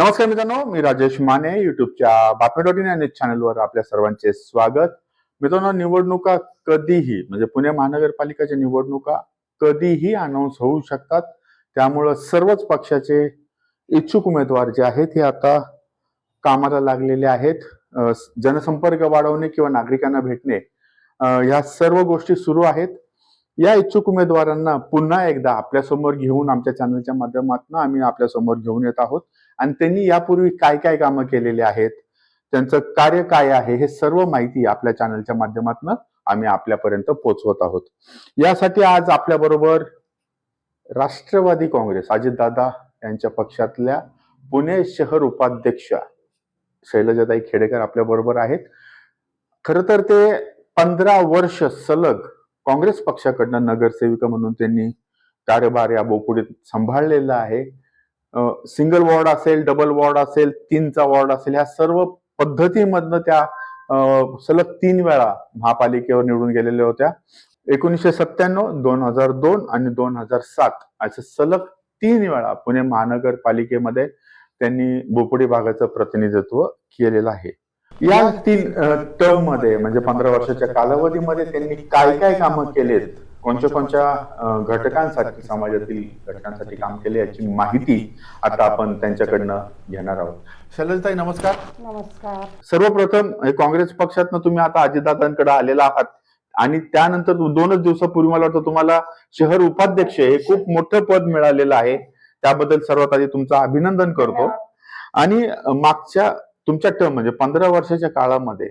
नमस्कार मित्रांनो मी राजेश माने युट्यूबच्या बातमी डॉट इन या न्यूज चॅनलवर आपल्या सर्वांचे स्वागत. मित्रांनो निवडणुका कधीही म्हणजे पुणे महानगरपालिकेच्या निवडणुका कधीही अनाऊन्स होऊ शकतात. त्यामुळं सर्वच पक्षाचे इच्छुक उमेदवार जे आहेत हे आता कामाला लागलेले आहेत. जनसंपर्क वाढवणे किंवा नागरिकांना भेटणे ह्या सर्व गोष्टी सुरू आहेत. या इच्छुक उमेदवारांना पुन्हा एकदा आपल्यासमोर घेऊन आमच्या चॅनलच्या माध्यमातून आम्ही आपल्यासमोर घेऊन येत आहोत. आणि त्यांनी यापूर्वी काय काय कामं केलेली आहेत त्यांचं कार्य काय आहे हे सर्व माहिती आपल्या चॅनलच्या माध्यमातून आम्ही आपल्यापर्यंत पोहोचवत आहोत. यासाठी आज आपल्या बरोबर राष्ट्रवादी काँग्रेस अजितदादा यांच्या पक्षातल्या पुणे शहर उपाध्यक्ष शैलजाताई खेडेकर आपल्या बरोबर आहेत. खर तर ते पंधरा वर्ष सलग काँग्रेस पक्षाकडनं नगरसेविका म्हणून त्यांनी कार्यभार या बोपुडीत सांभाळलेला आहे. सिंगल वॉर्ड असेल डबल वॉर्ड असेल तीनचा वॉर्ड असेल ह्या सर्व पद्धतीमधनं त्या सलग तीन वेळा महापालिकेवर निवडून गेलेल्या होत्या. एकोणीसशे सत्त्याण्णव दोन हजार दोन आणि दोन हजार सात असं सलग तीन वेळा पुणे महानगरपालिकेमध्ये त्यांनी बोपुडी भागाचं प्रतिनिधित्व केलेलं आहे. या तीन टर्ममध्ये म्हणजे पंधरा वर्षाच्या कालावधीमध्ये त्यांनी काय काय कामं केलेत? कोणत्या कोणत्या घटकांसाठी समाजातील घटकांसाठी काम केले याची माहिती आता आपण त्यांच्याकडनं घेणार आहोत. शैलजताई नमस्कार. नमस्कार. सर्वप्रथम काँग्रेस पक्षातनं तुम्ही आता अजितदादांकडे आलेला आहात आणि त्यानंतर दोनच दिवसापूर्वी मला वाटतं तुम्हाला शहर उपाध्यक्ष हे खूप मोठं पद मिळालेलं आहे. त्याबद्दल सर्वात आधी तुमचं अभिनंदन करतो. आणि मागच्या तुमच्या टर्म म्हणजे पंधरा वर्षाच्या काळामध्ये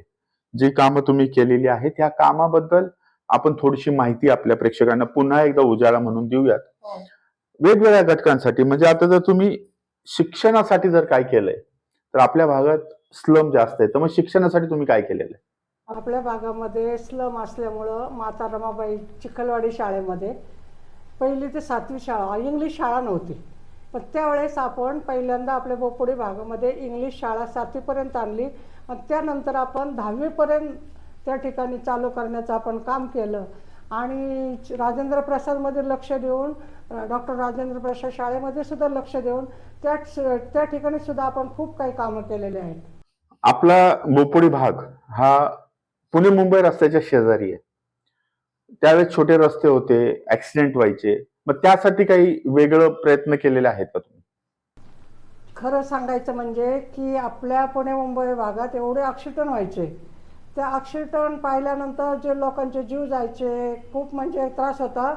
जी कामं तुम्ही केलेली आहेत त्या कामाबद्दल आपण थोडीशी माहिती आपल्या प्रेक्षकांना पुन्हा एकदा उजाळा म्हणून देऊयात. वेगवेगळ्या घटकांसाठी म्हणजे आता जर तुम्ही शिक्षणासाठी जर काय केलंय तर आपल्या भागात स्लम जास्त आहे. तर मग शिक्षणासाठी तुम्ही काय केलेलं आहे? आपल्या भागामध्ये स्लम असल्यामुळं माता रमाबाई चिखलवाडी शाळेमध्ये पहिली ते सातवी शाळा इंग्लिश शाळा नव्हती. पण त्यावेळेस आपण पहिल्यांदा आपल्या बोपोडी भागामध्ये इंग्लिश शाळा सातवीपर्यंत आणली. आणि त्यानंतर आपण दहावीपर्यंत त्या ठिकाणी चालू करण्याचं आपण काम केलं. आणि राजेंद्र प्रसादमध्ये लक्ष देऊन डॉक्टर राजेंद्र प्रसाद शाळेमध्ये सुद्धा लक्ष देऊन त्या त्या ठिकाणी सुद्धा आपण खूप काही कामं केलेले आहेत. आपला बोपोडी भाग हा पुणे मुंबई रस्त्याच्या शेजारी आहे. त्यावेळेस छोटे रस्ते होते ऍक्सिडेंट व्हायचे. मग त्यासाठी काही वेगळं प्रयत्न केलेले आहेत का तुम्ही? खरं सांगायचं म्हणजे की आपल्या पुणे मुंबई भागात एवढे ॲक्सिडंट व्हायचे त्या अक्षरटन पाहिल्यानंतर जे लोकांचे जीव जायचे खूप म्हणजे त्रास होता.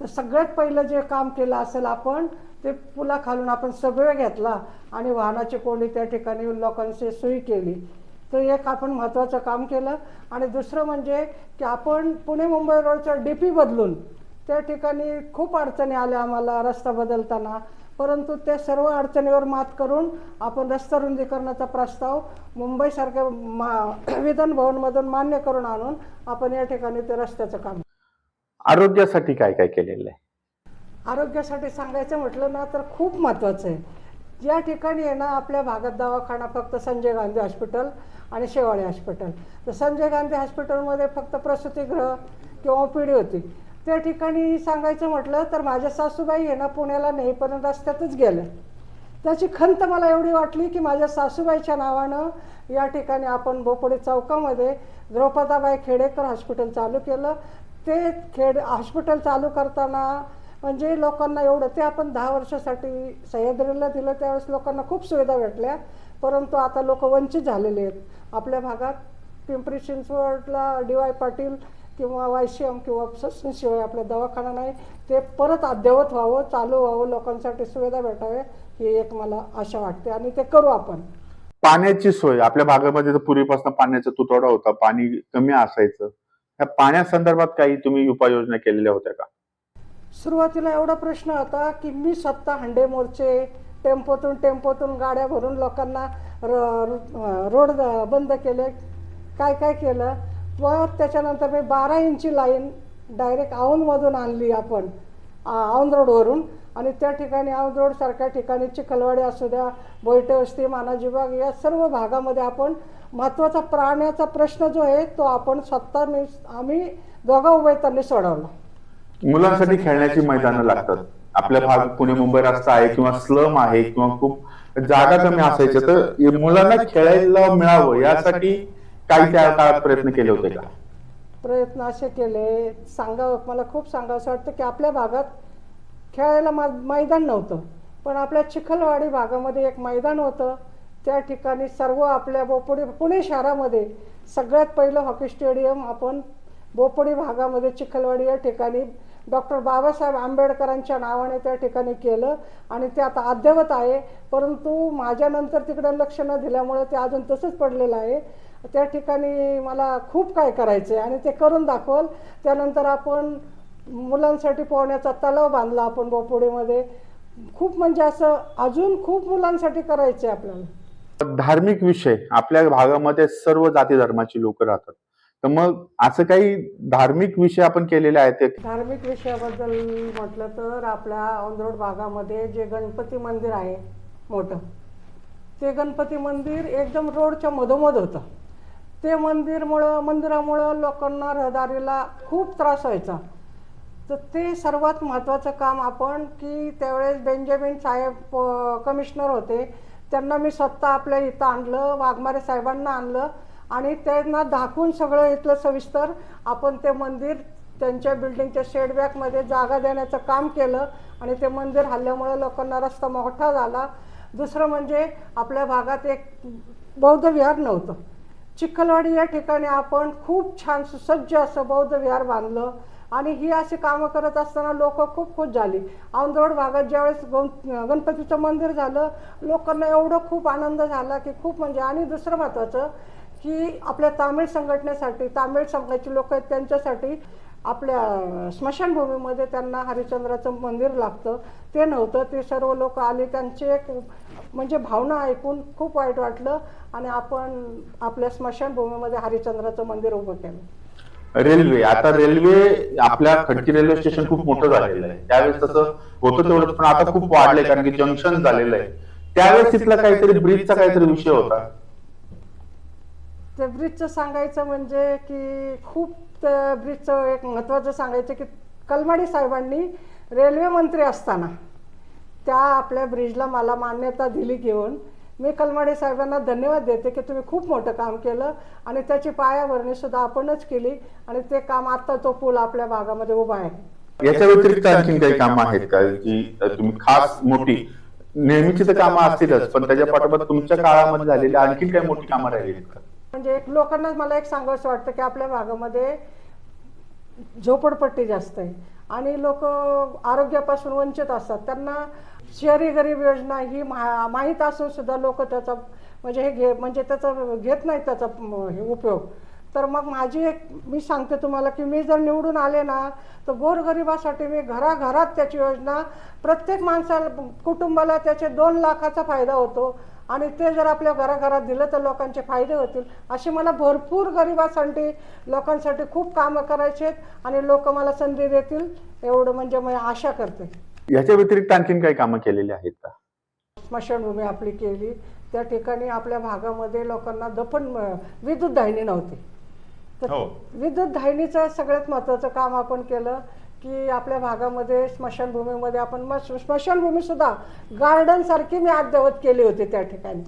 तर सगळ्यात पहिलं जे काम केलं असेल आपण ते पुला खालून आपण सबवे घेतला आणि वाहनाची कोंडी त्या ठिकाणी लोकांची सोयी केली. तर एक आपण महत्त्वाचं काम केलं. आणि दुसरं म्हणजे की आपण पुणे मुंबई रोडचं डी पी बदलून त्या ठिकाणी खूप अडचणी आल्या आम्हाला रस्ता बदलताना. परंतु त्या सर्व अडचणीवर मात करून आपण रस्ता रुंदीकरणाचा प्रस्ताव मुंबईसारख्या मा विधान भवनमधून मान्य करून आणून आपण या ठिकाणी ते रस्त्याचं काम आरोग्यासाठी काय काय केलेलं आहे? आरोग्यासाठी सांगायचं म्हटलं ना तर खूप महत्त्वाचं आहे. या ठिकाणी आहे ना आपल्या भागात दवाखाना फक्त संजय गांधी हॉस्पिटल आणि शेवाळे हॉस्पिटल. तर संजय गांधी हॉस्पिटलमध्ये फक्त प्रसूतीगृह किंवा ओ पी डी होती. त्या ठिकाणी सांगायचं म्हटलं तर माझ्या सासूबाई येणं पुण्याला नेईपर्यंत रस्त्यातच गेलं त्याची खंत मला एवढी वाटली की माझ्या सासूबाईच्या नावानं या ठिकाणी आपण बोपोडी चौकामध्ये द्रौपदाबाई खेडेकर हॉस्पिटल चालू केलं. ते खेड हॉस्पिटल चालू करताना म्हणजे लोकांना एवढं ते आपण दहा वर्षासाठी सह्याद्रीला दिलं त्यावेळेस लोकांना खूप सुविधा भेटल्या. परंतु आता लोक वंचित झालेले आहेत. आपल्या भागात पिंपरी चिंचवडला डी वाय पाटील किंवा वाय सी एम किंवा ससूनशिवाय आपला दवाखाना नाही ते परत अद्ययावत व्हावं चालू व्हावं लोकांसाठी सुविधा भेटाव्या ही एक मला आशा वाटते. आणि ते करू आपण. पाण्याची सोय. आपल्या भागामध्ये पूर्वीपासून पाण्याचा तुटवडा होता पाणी कमी असायचं. या पाण्यासंदर्भात काही तुम्ही उपाययोजना केलेल्या होत्या का? सुरुवातीला एवढा प्रश्न होता की मी स्वतः हंडे मोर्चे टेम्पोतून टेम्पोतून गाड्या भरून लोकांना रोड बंद केले. काय काय केलं? व त्याच्यानंतर मी बारा इंची लाईन डायरेक्ट औंधमधून आणली आपण औंध रोडवरून आणि त्या ठिकाणी औंध रोडसारख्या ठिकाणी चिखलवाडी असू द्या बोयटे वस्ती मानाजी बाग या सर्व भागामध्ये आपण महत्त्वाचा प्राण्याचा प्रश्न जो आहे तो आपण स्वतः मी आम्ही दोघा उभयतांनी सोडवला. मुलांसाठी खेळण्याची मैदानं लागतात. आपल्या भाग पुणे मुंबई रस्ता आहे किंवा स्लम आहे किंवा खूप जागा कमी असायच्या तर मुलांना खेळायला मिळावं यासाठी काही त्या काळात प्रयत्न केले होते का? प्रयत्न असे केले. सांगावं मला खूप सांगावंसं वाटतं की आपल्या भागात खेळायला मा मैदान नव्हतं. पण आपल्या चिखलवाडी भागामध्ये एक मैदान होतं. त्या ठिकाणी सर्व आपल्या बोपोडी पुणे शहरामध्ये सगळ्यात पहिलं हॉकी स्टेडियम आपण बोपोडी भागामध्ये चिखलवाडी या ठिकाणी डॉक्टर बाबासाहेब आंबेडकरांच्या नावाने त्या ठिकाणी केलं आणि ते आता अद्ययावत आहे. परंतु माझ्यानंतर तिकडे लक्ष न दिल्यामुळे ते अजून तसंच पडलेलं आहे. त्या ठिकाणी मला खूप काय करायचं आहे आणि ते करून दाखवल. त्यानंतर आपण मुलांसाठी पोहण्याचा तलाव बांधला आपण बोपोडीमध्ये खूप म्हणजे असं अजून खूप मुलांसाठी करायचं आहे आपल्याला. धार्मिक विषय आपल्या भागामध्ये सर्व जाती धर्माची लोक राहतात. तर मग असं काही धार्मिक विषय आपण केलेले आहेत धार्मिक विषयाबद्दल म्हटलं तर आपल्या औंधरोड भागामध्ये जे गणपती मंदिर आहे मोठं ते गणपती मंदिर एकदम रोडच्या मधोमध होतं. ते मंदिरमुळं मंदिरामुळं लोकांना रहदारीला खूप त्रास व्हायचा. तर ते सर्वात महत्त्वाचं काम आपण की त्यावेळेस बेंजामिन साहेब कमिशनर होते. त्यांना मी स्वतः आपल्या इथं आणलं वाघमारे साहेबांना आणलं आणि त्यांना दाखवून सगळं इथलं सविस्तर आपण ते मंदिर त्यांच्या बिल्डिंगच्या शेडबॅकमध्ये जागा देण्याचं काम केलं आणि ते मंदिर हल्ल्यामुळे लोकांना रस्ता मोठा झाला. दुसरं म्हणजे आपल्या भागात एक बौद्ध विहार नव्हतं. चिखलवाडी या ठिकाणी आपण खूप छान सुसज्ज असं बौद्ध विहार बांधलं आणि ही अशी कामं करत असताना लोक खूप खुश झाली. औंदवड भागात ज्यावेळेस गण गणपतीचं मंदिर झालं लोकांना एवढं खूप आनंद झाला की खूप म्हणजे आणि दुसरं महत्त्वाचं की आपल्या तामिळ संघटनेसाठी तामिळ संघाची लोक आहेत त्यांच्यासाठी आपल्या स्मशानभूमीमध्ये त्यांना हरिश्चंद्राचं मंदिर लागतं. ते नव्हतं ते सर्व लोक आले त्यांचे एक म्हणजे भावना ऐकून खूप वाईट वाटलं आणि आपण आपल्या स्मशानभूमीमध्ये हरिश्चंद्राचं मंदिर उभं केलं. रेल्वे आता रेल्वे आपल्या खडकी रेल्वे स्टेशन खूप मोठं झालेलं आहे. त्यावेळेस तसं होतं तेवढं पण आता खूप वाढलंय कारण की जंक्शन झालेलं आहे. त्यावेळेस तिथला काहीतरी ब्रिजचा काहीतरी विषय होता. त्या ब्रिजचं सांगायचं म्हणजे की खूप ब्रिजचं एक महत्त्वाचं सांगायचं की कलमाडी साहेबांनी रेल्वे मंत्री असताना. त्या आपल्या ब्रिजला मला मान्यता दिली घेऊन मी कलमाडी साहेबांना धन्यवाद देते की तुम्ही खूप मोठं काम केलं आणि त्याची पायाभरणी सुद्धा आपणच केली आणि ते काम आता तो पूल आपल्या भागामध्ये उभा आहे. याच्या व्यतिरिक्त आणखी काही कामं आहेत का? की तुम्ही खास मोठी नेहमीची तर कामं असतीलच पण त्याच्या पाठोपाठ तुमच्या काळामध्ये झालेली आणखी काही मोठी कामं राहिली आहेत का? म्हणजे एक लोकांना मला एक सांगावंसं वाटतं की आपल्या भागामध्ये झोपडपट्टी जास्त आहे. आणि लोक आरोग्यापासून वंचित असतात. त्यांना शहरी गरीब योजना ही मा माहीत असून सुद्धा लोक त्याचा म्हणजे हे घे म्हणजे त्याचा घेत नाहीत त्याचा हे उपयोग. तर मग माझी एक मी सांगते तुम्हाला की मी जर निवडून आले ना तर गोरगरिबासाठी मी घराघरात त्याची योजना प्रत्येक माणसाला कुटुंबाला त्याचे दोन लाखाचा फायदा होतो. आणि ते जर आपल्या घराघरात दिलं तर लोकांचे फायदे होतील. असे मला भरपूर गरिबासाठी लोकांसाठी खूप कामं करायचे आहेत आणि लोक मला संधी देतील. एवढं म्हणजे मी आशा करते. याच्या व्यतिरिक्त आणखीन काही कामं केलेली आहेत का? स्मशानभूमी आपली केली. त्या ठिकाणी आपल्या भागामध्ये लोकांना दफन विद्युत दाहिनी नव्हती. तर हो. विद्युत दाहिनीचं सगळ्यात महत्त्वाचं काम आपण केलं की आपल्या भागामध्ये स्मशानभूमीमध्ये आपण मग स्मशानभूमी सुद्धा गार्डन सारखी मी अद्ययावत केली होती त्या ठिकाणी.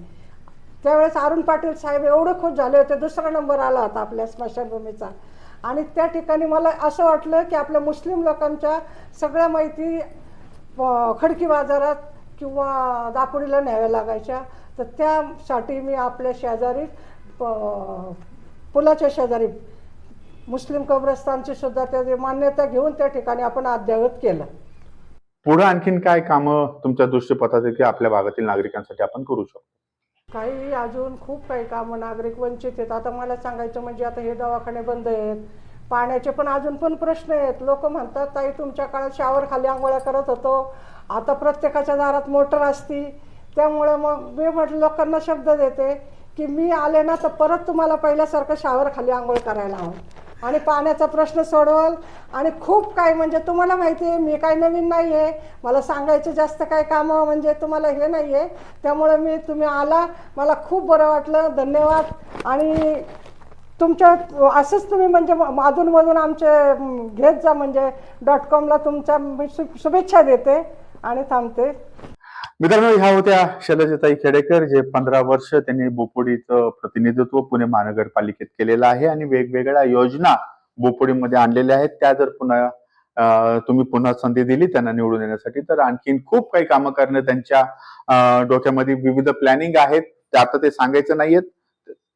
त्यावेळेस अरुण पाटील साहेब एवढे खुश झाले होते दुसरा नंबर आला होता आपल्या स्मशानभूमीचा. आणि त्या ठिकाणी मला असं वाटलं की आपल्या मुस्लिम लोकांच्या सगळ्या माहिती खडकी बाजारात किंवा दापोडीला न्याव्या लागायच्या. तर त्यासाठी मी आपल्या शेजारी पुलाच्या शेजारी मुस्लिम कब्रस्तानची सुद्धा त्याची मान्यता घेऊन त्या ठिकाणी आपण अद्ययावत केलं. पुढे आणखीन काय कामं तुमच्या दृष्टीपथात की आपल्या भागातील नागरिकांसाठी आपण करू शकतो? काही अजून खूप काही कामं नागरिक वंचित आहेत. आता मला सांगायचं म्हणजे आता हे दवाखाने बंद आहेत. पाण्याचे पण अजून पण प्रश्न आहेत. लोक म्हणतात ताई तुमच्या काळात शावर खाली आंघोळ्या करत होतो. आता प्रत्येकाच्या दारात मोटर असती. त्यामुळे मग मी म्हटलं लोकांना शब्द देते. की मी आले ना तर परत तुम्हाला पहिल्यासारखं शावर खाली आंघोळ करायला हवं. आणि पाण्याचा प्रश्न सोडवल. आणि खूप काय म्हणजे तुम्हाला माहिती आहे मी काय नवीन नाही आहे मला सांगायचे जास्त काय कामं म्हणजे तुम्हाला हे नाही आहे त्यामुळे मी तुम्ही आला. मला खूप बरं वाटलं. धन्यवाद. आणि तुमच्या असंच तुम्ही म्हणजे अधूनमधून आमचे घेत जा म्हणजे डॉट कॉमला तुमच्या मी शु शुभेच्छा देते. आणि थांबते. मित्रांनो ह्या होत्या शैलजताई खेडेकर जे पंधरा वर्ष त्यांनी बोपोडीचं प्रतिनिधित्व पुणे महानगरपालिकेत केलेलं आहे आणि वेगवेगळ्या योजना बोपोडीमध्ये आणलेल्या आहेत. त्या जर पुन्हा तुम्ही पुन्हा संधी दिली त्यांना निवडून येण्यासाठी तर आणखीन खूप काही कामं करणं त्यांच्या डोक्यामध्ये विविध प्लॅनिंग आहेत. ते आता ते सांगायचं नाहीयेत.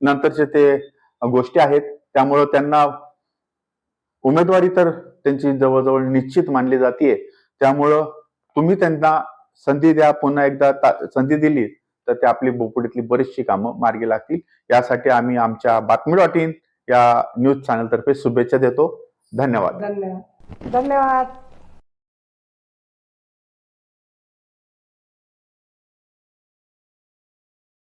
नंतरचे ते गोष्टी आहेत. त्यामुळं त्यांना उमेदवारी तर त्यांची जवळजवळ निश्चित मानली जाते त्यामुळं तुम्ही त्यांना संधी द्या पुन्हा एकदा संधी दिली तर ते आपली बोपुडीतली बरीचशी कामं मार्गी लागतील. यासाठी आम्ही आमच्या बातमी डॉट इन या न्यूज चॅनलतर्फे शुभेच्छा देतो. धन्यवाद. धन्यवाद. धन्यवाद.